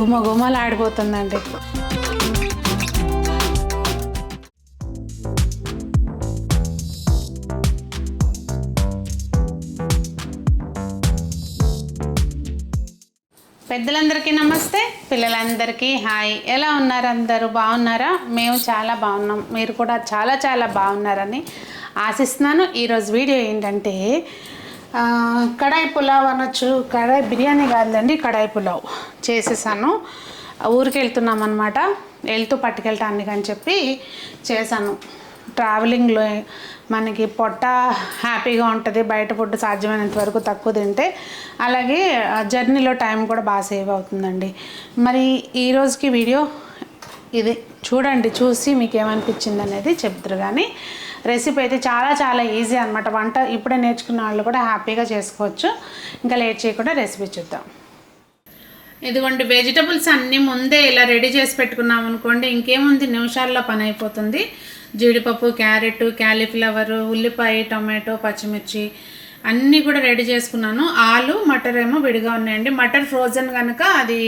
గుమ పెద్దలందరికీ నమస్తే పిల్లలందరికీ హాయ్. ఎలా ఉన్నారు అందరూ? బాగున్నారా? మేము చాలా బాగున్నాం. మీరు కూడా చాలా చాలా బాగున్నారని ఆశిస్తున్నాను. ఈరోజు వీడియో ఏంటంటే కడాయి పులావ్ అనొచ్చు కడాయి బిర్యానీ కాదండి కడాయి పులావ్ చేసేసాను. ఊరికి వెళ్తున్నాం అనమాట వెళ్తూ పట్టుకెళ్ళటానికి అని చెప్పి చేశాను. ట్రావెలింగ్లో మనకి పొట్ట హ్యాపీగా ఉంటుంది బయట ఫుడ్ సాధ్యమైనంత వరకు తక్కువ తింటే. అలాగే జర్నీలో టైం కూడా బాగా సేవ్ అవుతుందండి. మరి ఈ రోజుకి వీడియో ఇది. చూడండి చూసి మీకు ఏమనిపించింది అనేది చెప్తారు కానీ రెసిపీ అయితే చాలా చాలా ఈజీ అనమాట వంట ఇప్పుడే నేర్చుకున్న వాళ్ళు కూడా హ్యాపీగా చేసుకోవచ్చు. ఇంకా లేట్ చేయకుండా రెసిపీ చూద్దాం. ఇదిగోండి వెజిటబుల్స్ అన్నీ ముందే ఇలా రెడీ చేసి పెట్టుకున్నాం అనుకోండి ఇంకేముంది? నిమిషాల్లో పని అయిపోతుంది. జీడిపప్పు క్యారెట్ క్యాలీఫ్లవరు ఉల్లిపాయ టొమాటో పచ్చిమిర్చి అన్నీ కూడా రెడీ చేసుకున్నాను. ఆలు మటర్ ఏమో విడిగా ఉన్నాయండి. మటర్ ఫ్రోజన్ కనుక అది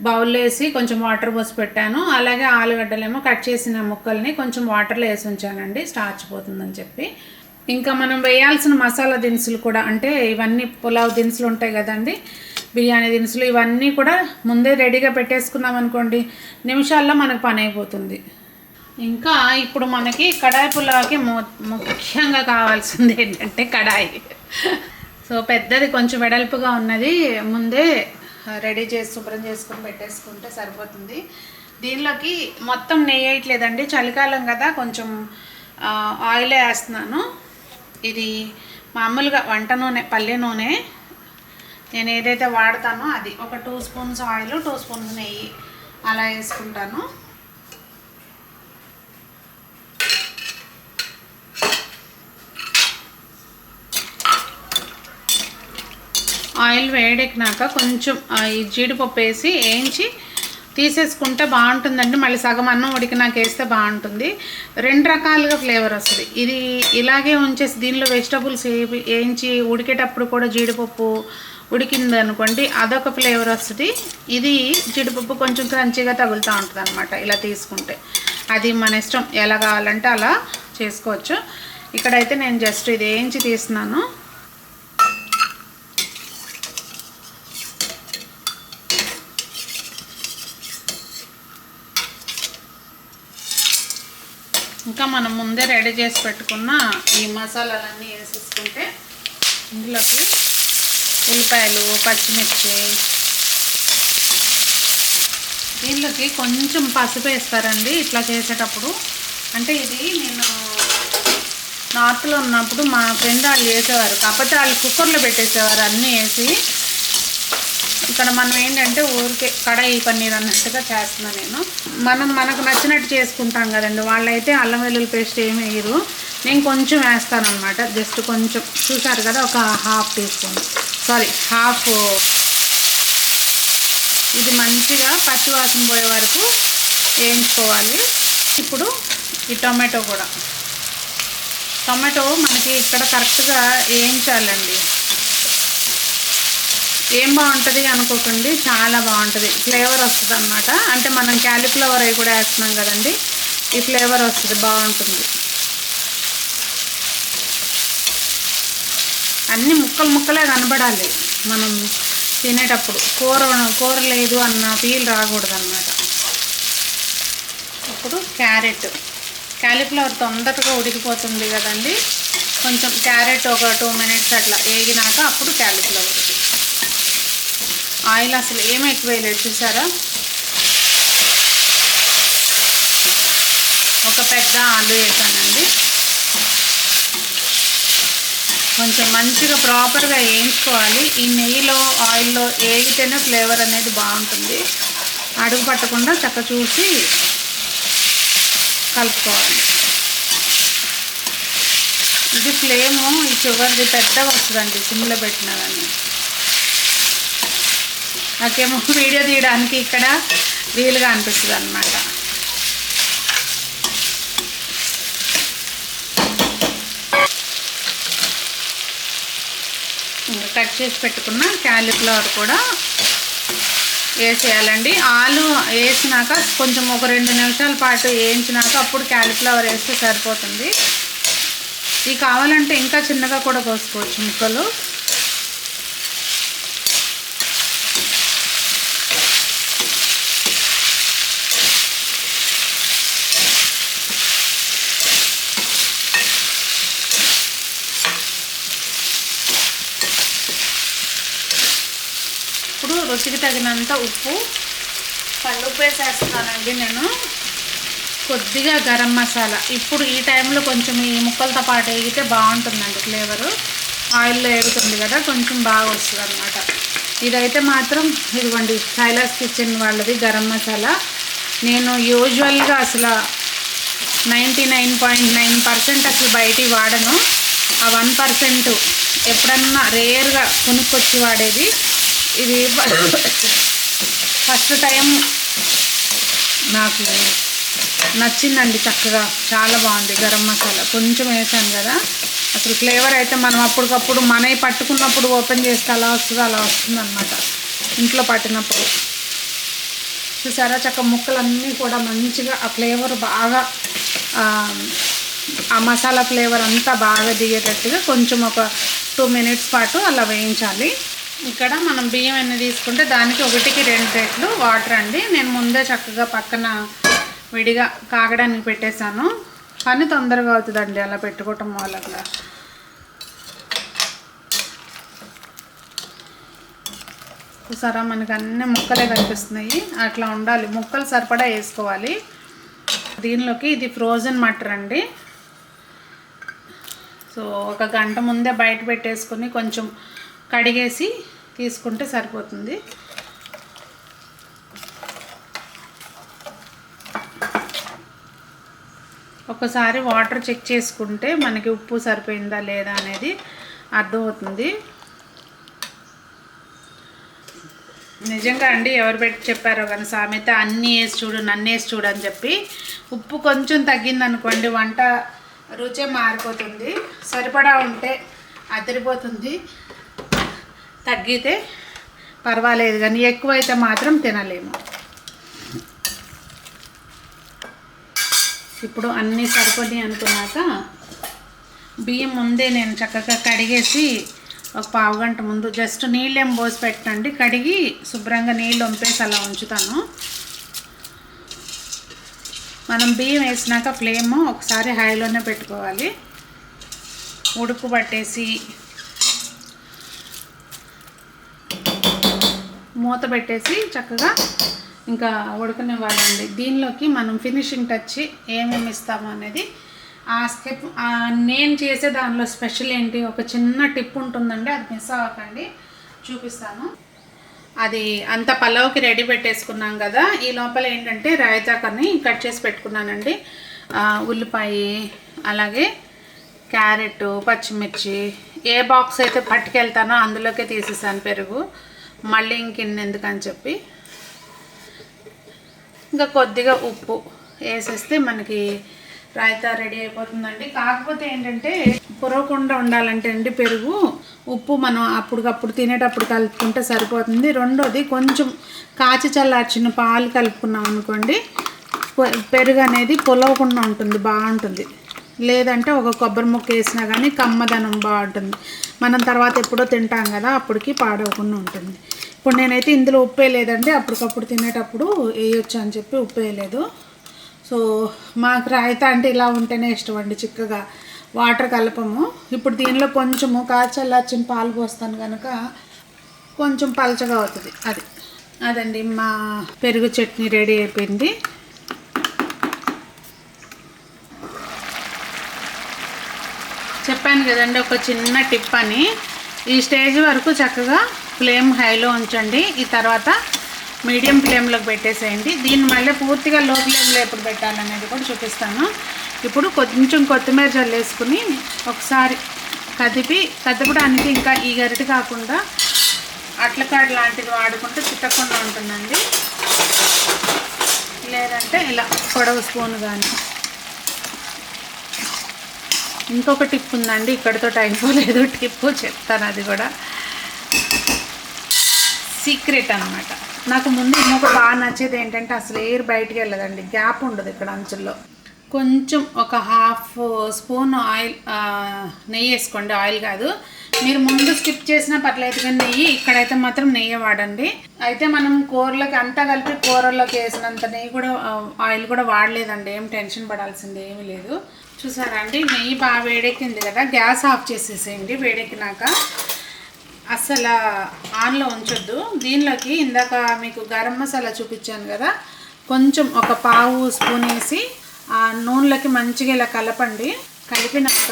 బౌల్లో వేసి కొంచెం వాటర్ పోసి పెట్టాను. అలాగే ఆలుగడ్డలేమో కట్ చేసిన ముక్కల్ని కొంచెం వాటర్లో వేసి ఉంచానండి. స్టార్చ్ పోతుందని చెప్పి. ఇంకా మనం వేయాల్సిన మసాలా దినుసులు కూడా అంటే ఇవన్నీ పులావ్ దినుసులు ఉంటాయి కదండి బిర్యానీ దినుసులు ఇవన్నీ కూడా ముందే రెడీగా పెట్టేసుకున్నాం అనుకోండి నిమిషాల్లో మనకు పని అయిపోతుంది. ఇంకా ఇప్పుడు మనకి కడాయి పులావ్కి ము- ముఖ్యంగా కావాల్సింది ఏంటంటే కడాయి. సో పెద్దది కొంచెం వెడల్పుగా ఉన్నది ముందే రెడీ చేసి శుభ్రం చేసుకొని పెట్టేసుకుంటే సరిపోతుంది. దీనిలోకి మొత్తం నెయ్యి వేయట్లేదండి. చలికాలం కదా కొంచెం ఆయిల్ ఆయిలే వేస్తున్నాను. ఇది మామూలుగా వంట నూనె పల్లె నూనె. నేను ఏదైతే వాడతానో అది ఒక two spoons oil two spoons నెయ్యి అలా వేసుకుంటాను. ఆయిల్ వేడెక్కినాక కొంచెం ఈ జీడిపప్పు వేసి వేయించి తీసేసుకుంటే బాగుంటుందండి. మళ్ళీ సగం అన్నం ఉడికినాక వేస్తే బాగుంటుంది. రెండు రకాలుగా ఫ్లేవర్ వస్తుంది. ఇది ఇలాగే ఉంచేసి దీనిలో వెజిటబుల్స్ వేయించి ఉడికేటప్పుడు కూడా జీడిపప్పు ఉడికింది అనుకోండి అదొక ఫ్లేవర్ వస్తుంది. ఇది జీడిపప్పు కొంచెం క్రంచీగా తగులుతూ ఉంటుంది అనమాట ఇలా తీసుకుంటే. అది మన ఇష్టం. ఎలా కావాలంటే అలా చేసుకోవచ్చు. ఇక్కడైతే నేను జస్ట్ ఇది వేయించి తీస్తున్నాను. ఇంకా మనం ముందే రెడీ చేసి పెట్టుకున్న ఈ మసాలాలన్నీ వేసేసుకుంటే ఇందులోకి ఉల్లిపాయలు పచ్చిమిర్చి దీనిలోకి కొంచెం పసుపు వేస్తారండి ఇట్లా చేసేటప్పుడు. అంటే ఇది నేను నార్త్లో ఉన్నప్పుడు మా ఫ్రెండ్ వాళ్ళు చేసేవారు. కాకపోతే వాళ్ళు కుక్కర్లో పెట్టేసేవారు అన్నీ వేసి. ఇక్కడ మనం ఏంటంటే ఊరికే కడాయి పన్నీర్ అన్నట్టుగా చేస్తున్నాను నేను. మనం మనకు నచ్చినట్టు చేసుకుంటాం కదండి. వాళ్ళైతే అల్లం వెల్లుల్లి పేస్ట్ ఏమి వేయరు. నేను కొంచెం వేస్తాను అనమాట జస్ట్ కొంచెం. చూసారు కదా ఒక half teaspoon. Sorry half ఇది మంచిగా పచ్చివాసన పోయే వరకు వేయించుకోవాలి. ఇప్పుడు ఈ టొమాటో కూడా. టొమాటో మనకి ఇక్కడ కరెక్ట్గా వేయించాలండి. ఏం బాగుంటుంది అనుకోకండి చాలా బాగుంటుంది. ఫ్లేవర్ వస్తుంది అనమాట అంటే మనం క్యాలీఫ్లవర్ అవి కూడా వేస్తున్నాం కదండి ఈ ఫ్లేవర్ వస్తుంది బాగుంటుంది. అన్ని ముక్కలు ముక్కలే కనబడాలి మనం తినేటప్పుడు. కూర కూర లేదు అన్న ఫీల్ రాకూడదు అనమాట ఇప్పుడు క్యారెట్. క్యాలీఫ్లవర్ తొందరగా ఉడికిపోతుంది కదండి. కొంచెం క్యారెట్ ఒక టూ మినిట్స్ అట్లా వేగినాక అప్పుడు క్యాలీఫ్లవర్. ఆయిల్ అసలు ఏమి ఎక్కువ వేయలేదు చూసారా? ఒక పెద్ద ఆలు వేసానండి. కొంచెం మంచిగా ప్రాపర్గా వేయించుకోవాలి. ఈ నెయ్యిలో ఆయిల్లో వేగితేనే ఫ్లేవర్ అనేది బాగుంటుంది. అడుగు పట్టకుండా చక్క చూసి కలుపుకోవాలి. ఇది ఫ్లేము ఈ షుగర్ది పెద్దగా వస్తుందండి సిమ్లో పెట్టినా కానీ నాకేమో వీడియో తీయడానికి ఇక్కడ వీలుగా అనిపిస్తుంది అనమాట కట్ చేసి పెట్టుకున్న క్యాలీఫ్లవర్ కూడా వేసేయాలండి. ఆలు వేసినాక కొంచెం ఒక రెండు నిమిషాల పాటు వేయించినాక అప్పుడు క్యాలీఫ్లవర్ వేస్తే సరిపోతుంది. ఇవి కావాలంటే ఇంకా చిన్నగా కూడా కోసుకోవచ్చు ముక్కలు ఇప్పుడు రుచికి తగినంత ఉప్పు. కల్లుప్పు వేసేస్తానండి నేను. కొద్దిగా గరం మసాలా. ఇప్పుడు ఈ టైంలో కొంచెం ఈ ముక్కలతో పాటు వేగితే బాగుంటుందండి ఫ్లేవరు. ఆయిల్లో వేగుతుంది కదా కొంచెం బాగా వస్తుంది అనమాట ఇదైతే మాత్రం ఇదిగోండి కైలాస్ కిచెన్ వాళ్ళది గరం మసాలా. నేను యూజువల్గా అసలు ninety nine point nine percent అసలు బయటి వాడను. ఆ వన్ పర్సెంట్ ఎప్పుడన్నా రేర్గా కొనుక్కొచ్చి వాడేది. ఇది ఫస్ట్ టైం నాకు నచ్చిందండి చక్కగా. చాలా బాగుంది. గరం మసాలా. కొంచెం వేసాను కదా. అసలు ఫ్లేవర్ అయితే మనం అప్పటికప్పుడు మనవి పట్టుకున్నప్పుడు ఓపెన్ చేస్తే అలా వస్తుంది అలా వస్తుంది అనమాట ఇంట్లో పట్టినప్పుడు. చూసారా? చక్క ముక్కలన్నీ కూడా మంచిగా ఆ ఫ్లేవర్ బాగా ఆ, ఆ మసాలా ఫ్లేవర్ అంతా బాగా దిగేటట్టుగా కొంచెం ఒక టూ మినిట్స్ పాటు అలా వేయించాలి. ఇక్కడ మనం బియ్యం ఎన్ని తీసుకుంటే దానికి ఒకటికి రెండు రెట్లు వాటర్ అండి. నేను ముందే చక్కగా పక్కన విడిగా కాగడానికి పెట్టేశాను. కానీ తొందరగా అవుతుందండి అలా పెట్టుకోవటం వల్ల చూసారా? మనకి అన్ని ముక్కలే కనిపిస్తున్నాయి. అట్లా ఉండాలి. ముక్కలు సరిపడా వేసుకోవాలి. దీనిలోకి ఇది ఫ్రోజన్ మటర్ అండి. సో ఒక గంట ముందే బయట పెట్టేసుకొని కొంచెం కడిగేసి తీసుకుంటే సరిపోతుంది. ఒకసారి వాటర్ చెక్ చేసుకుంటే మనకి ఉప్పు సరిపోయిందా లేదా అనేది అర్థమవుతుంది. నిజంగా అండి ఎవరు పెట్టి చెప్పారో కానీ సామెత అన్నీ వేసి చూడు నన్ను వేసి చూడు అని చెప్పి ఉప్పు కొంచెం తగ్గింది అనుకోండి వంట రుచే మారిపోతుంది. సరిపడా ఉంటే అదిరిపోతుంది. తగ్గితే పర్వాలేదు కానీ ఎక్కువైతే మాత్రం తినలేము. ఇప్పుడు అన్నీ సరిపడి అనుకున్నాక బియ్యం ముందే నేను చక్కగా కడిగేసి ఒక పావు గంట ముందు జస్ట్ నీళ్ళేం పోసి పెట్టండి. కడిగి శుభ్రంగా నీళ్ళు వంపేసి అలా ఉంచుతాను. మనం బియ్యం వేసినాక ఫ్లేమ్ ఒకసారి హైలోనే పెట్టుకోవాలి. ఉడుకు పట్టేసి మూత పెట్టేసి చక్కగా ఇంకా ఉడకనివ్వాలండి దీనిలోకి మనం ఫినిషింగ్ టచ్ ఏమేమి ఇస్తాము అనేది ఆ స్టెప్ నేను చేసే దానిలో స్పెషల్ ఏంటి ఒక చిన్న టిప్ ఉంటుందండి అది మిస్ అవ్వకండి చూపిస్తాను. అది అంత పలావ్కి రెడీ పెట్టేసుకున్నాం కదా ఈ లోపల ఏంటంటే రాయతాకని కట్ చేసి పెట్టుకున్నానండి. ఉల్లిపాయ అలాగే క్యారెట్ పచ్చిమిర్చి ఏ బాక్స్ అయితే పట్టుకెళ్తానో అందులోకే తీసేసాను పెరుగు. మళ్ళీ ఇంకిన్ని ఎందుకని చెప్పి ఇంకా కొద్దిగా ఉప్పు వేసేస్తే మనకి రాయితా రెడీ అయిపోతుందండి. కాకపోతే ఏంటంటే పురవకుండా ఉండాలంటే అండి పెరుగు. ఉప్పు మనం అప్పటికప్పుడు తినేటప్పుడు కలుపుకుంటే సరిపోతుంది. రెండోది కొంచెం కాచి చల్లార్చిన పాలు కలుపుకున్నాం అనుకోండి పెరుగు అనేది పొలవకుండా ఉంటుంది బాగుంటుంది. లేదంటే ఒక కొబ్బరి ముక్క వేసినా కానీ కమ్మదనం బాగుంటుంది. మనం తర్వాత ఎప్పుడో తింటాం కదా అప్పటికి పాడవకుండా ఉంటుంది. ఇప్పుడు నేనైతే ఇందులో ఉప్పు వేయలేదండి అప్పటికప్పుడు తినేటప్పుడు వేయొచ్చు అని చెప్పి ఉప్పు వేయలేదు సో మాకు రాయితా అంటే ఇలా ఉంటేనే ఇష్టం అండి చిక్కగా. వాటర్ కలపము. ఇప్పుడు దీనిలో కొంచెము కాచల్లార్చిన పాలు పోస్తాను కనుక కొంచెం పలచగా అవుతుంది. అది. అదండి మా పెరుగు చట్నీ రెడీ అయిపోయింది. చెప్పాను కదండి ఒక చిన్న టిప్ అని. ఈ స్టేజ్ వరకు చక్కగా ఫ్లేమ్ హైలో ఉంచండి. ఈ తర్వాత మీడియం ఫ్లేమ్లోకి పెట్టేసేయండి. దీన్ని మళ్ళీ పూర్తిగా లో ఫ్లేమ్లో ఎప్పుడు పెట్టాలనేది కూడా చూపిస్తాను. ఇప్పుడు కొంచెం కొత్తిమీర చల్లేసుకుని ఒకసారి కదిపి కదపడానికి ఇంకా ఈ గరిటె కాకుండా అట్లకాడ లాంటిది వాడుకుంటే చిట్టకుండా ఉంటుందండి. లేదంటే ఇలా పొడవు స్పూన్ కానీ ఇంకొక టిప్ ఉందండి ఇక్కడితో అయిపోలేదు టిప్ చెప్తాను అది కూడా. సీక్రెట్ అనమాట నాకు ముందు ఇంకొక బాగా నచ్చేది ఏంటంటే అసలు ఎయిర్ బయటికి వెళ్ళదండి గ్యాప్ ఉండదు ఇక్కడ అంచుల్లో. కొంచెం ఒక హాఫ్ స్పూన్ ఆయిల్ నెయ్యి వేసుకోండి ఆయిల్ కాదు. మీరు ముందు స్కిప్ చేసినా పర్లేదు కానీ నెయ్యి ఇక్కడైతే మాత్రం నెయ్యి వాడండి. అయితే మనం కూరలోకి అంతా కలిపి కూరల్లోకి వేసినంత నెయ్యి కూడా ఆయిల్ కూడా వాడలేదండి ఏం టెన్షన్ పడాల్సింది ఏమీ లేదు. చూసారా అండి? నెయ్యి బాగా వేడెక్కింది కదా గ్యాస్ ఆఫ్ చేసేసేయండి వేడెక్కినాక. అసలు ఆన్లో ఉంచొద్దు. దీనిలోకి ఇందాక మీకు గరం మసాలా చూపించాను కదా కొంచెం ఒక పావు స్పూన్ వేసి ఆ నూనెలోకి మంచిగా ఇలా కలపండి. కలిపినాక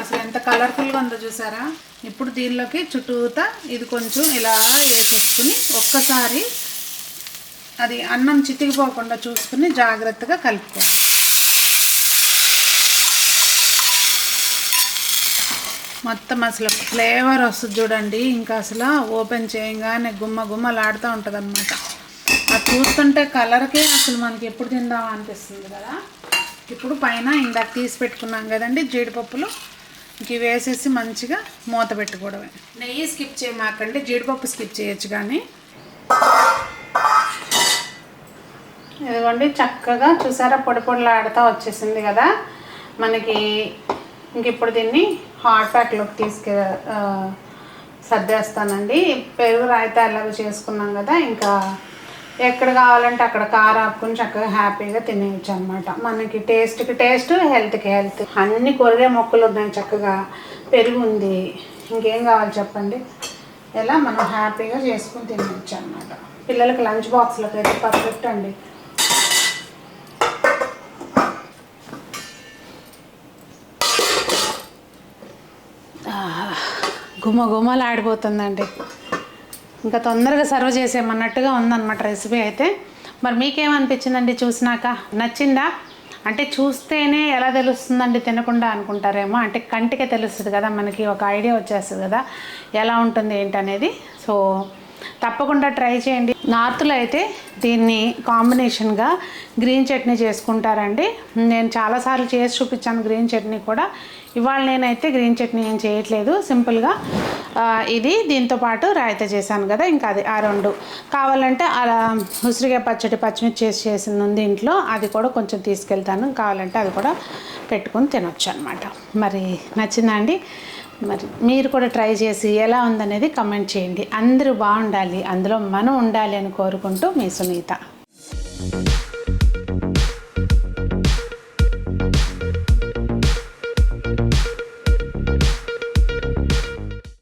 అసలు ఎంత కలర్ఫుల్గా ఉందో చూసారా? ఇప్పుడు దీనిలోకి చుట్టూతా ఇది కొంచెం ఇలా వేసేసుకుని ఒక్కసారి అది అన్నం చితికిపోకుండా చూసుకుని జాగ్రత్తగా కలుపుకోండి మొత్తం అసలు ఫ్లేవర్ వస్తుంది చూడండి. ఇంకా అసలు ఓపెన్ చేయగానే గుమ్మ గుమ్మలాడుతూ ఉంటుంది అనమాట అది చూస్తుంటే కలర్కే అసలు మనకి ఎప్పుడు తిందామా అనిపిస్తుంది కదా. ఇప్పుడు పైన ఇందాక తీసి పెట్టుకున్నాం కదండి జీడిపప్పులు. ఇంక ఇవి వేసేసి మంచిగా మూత పెట్టుకోవడమే. నెయ్యి స్కిప్ చేయమాకండి. జీడిపప్పు స్కిప్ చేయొచ్చు కానీ. ఇదిగోండి చక్కగా చూసారా పొడి పొడిలాడుతూ వచ్చేసింది కదా. మనకి ఇంక ఇప్పుడు దీన్ని హాట్ ప్యాక్లోకి తీసుకు సర్దేస్తానండి. పెరుగు రాయితే అలాగ చేసుకున్నాం కదా ఇంకా ఎక్కడ కావాలంటే అక్కడ కారం ఆపుకుని చక్కగా హ్యాపీగా తినేయచ్చు అనమాట మనకి టేస్ట్కి టేస్ట్ హెల్త్కి హెల్త్ అన్ని కూరగాయ మొక్కలు ఉన్నాయి చక్కగా. పెరుగు ఉంది. ఇంకేం కావాలి చెప్పండి? ఎలా మనం హ్యాపీగా చేసుకుని తినేయచ్చు అనమాట పిల్లలకి లంచ్ బాక్స్లోకి అయితే పర్ఫెక్ట్ అండి. గుమ ఆడిపోతుందండి ఇంకా తొందరగా సర్వ్ చేసేయమన్నట్టుగా ఉందన్నమాట రెసిపీ అయితే. మరి మీకేమనిపించిందండి చూసినాక? నచ్చిందా? అంటే చూస్తేనే ఎలా తెలుస్తుందండి తినకుండా అనుకుంటారేమో? అంటే కంటికే తెలుస్తుంది కదా మనకి ఒక ఐడియా వచ్చేస్తుంది కదా ఎలా ఉంటుంది ఏంటనేది. సో తప్పకుండా ట్రై చేయండి. నార్త్లో అయితే దీన్ని కాంబినేషన్గా గ్రీన్ చట్నీ చేసుకుంటారండి. నేను చాలాసార్లు చేసి చూపించాను గ్రీన్ చట్నీ కూడా. ఇవాళ నేనైతే గ్రీన్ చట్నీ ఏం చేయట్లేదు. సింపుల్గా ఇది దీంతో పాటు రాయిత చేశాను కదా ఇంకా అది ఆ రెండు. కావాలంటే అలా ఉసిరికాయ పచ్చడి పచ్చిమిర్చి చేసి చేసిన ఉంది ఇంట్లో అది కూడా కొంచెం తీసుకెళ్తాను. కావాలంటే అది కూడా పెట్టుకుని తినొచ్చు అనమాట మరి నచ్చిందా అండి? మరి మీరు కూడా ట్రై చేసి ఎలా ఉందనేది కమెంట్ చేయండి. అందరూ బాగుండాలి. అందులో మనం ఉండాలి అని కోరుకుంటూ మీ సునీత.